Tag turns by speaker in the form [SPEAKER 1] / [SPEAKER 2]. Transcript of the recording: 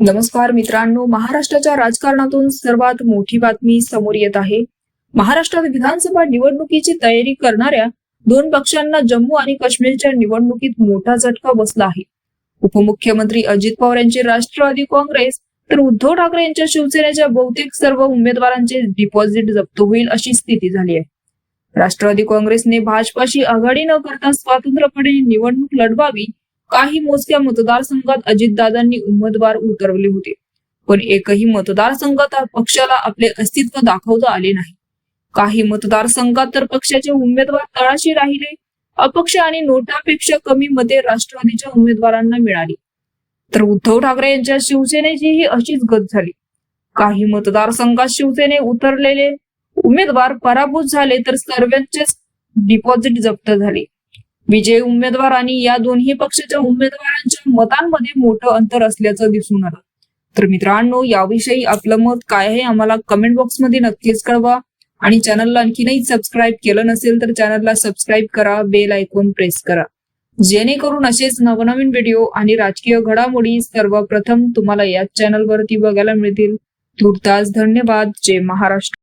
[SPEAKER 1] नमस्कार मित्रांनो महाराष्ट्राच्या राजकारणातून सर्वात मोठी बातमी समोर येत आहे. महाराष्ट्रात विधानसभा निवडणुकीची तयारी करणाऱ्या दोन पक्षांना जम्मू आणि काश्मीरच्या निवडणुकीत मोठा झटका बसला आहे. उपमुख्यमंत्री अजित पवार यांचे राष्ट्रवादी काँग्रेस तर उद्धव ठाकरे यांच्या शिवसेनेच्या बहुतेक सर्व उमेदवारांचे डिपॉझिट जप्त होईल अशी स्थिती झाली आहे. राष्ट्रवादी काँग्रेसने भाजपाशी आघाडी न करता स्वतंत्रपणे निवडणूक लढवावी काही मोजक्या मतदारसंघात अजितदादांनी उमेदवार उतरवले होते. पण एकही मतदारसंघात पक्षाला आपले अस्तित्व दाखवता आले नाही. काही मतदारसंघात तर पक्षाचे उमेदवार तळाशी राहिले अपक्ष आणि नोटापेक्षा कमी मते राष्ट्रवादीच्या उमेदवारांना मिळाली. तर उद्धव ठाकरे यांच्या शिवसेनेचीही अशीच गत झाली. काही मतदारसंघात शिवसेने उतरलेले उमेदवार पराभूत झाले तर सर्वांचेच डिपॉझिट जप्त झाले. विजयी उमेदवार आणि या दोन्ही पक्षाच्या उमेदवारांच्या मतांमध्ये मोठं अंतर असल्याचं दिसून आलं. तर मित्रांनो याविषयी आपलं मत काय आहे आम्हाला कमेंट बॉक्समध्ये नक्कीच कळवा. आणि चॅनलला आणखीनही सबस्क्राईब केलं नसेल तर चॅनलला सबस्क्राईब करा बेल आयकॉन प्रेस करा. जेणेकरून असेच नवनवीन व्हिडिओ आणि राजकीय घडामोडी सर्वप्रथम तुम्हाला याच चॅनलवरती बघायला मिळतील. तुर्तास धन्यवाद. जय महाराष्ट्र.